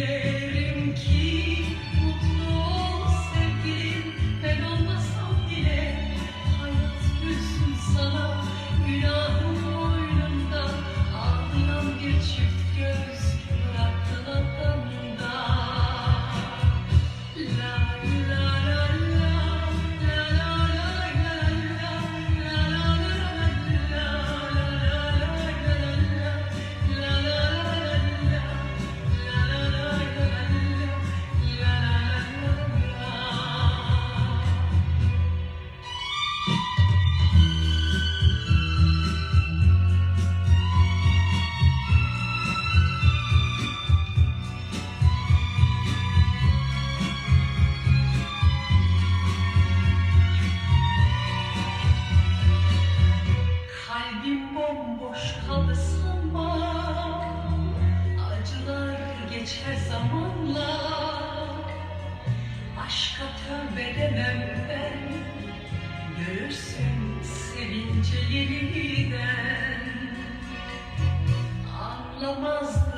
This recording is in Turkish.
yeah. bomboş kalsın bak Acılar geçer zamanla. Aşka tövbe demem ben. Görürsün sevince yeniden. Anlamazdım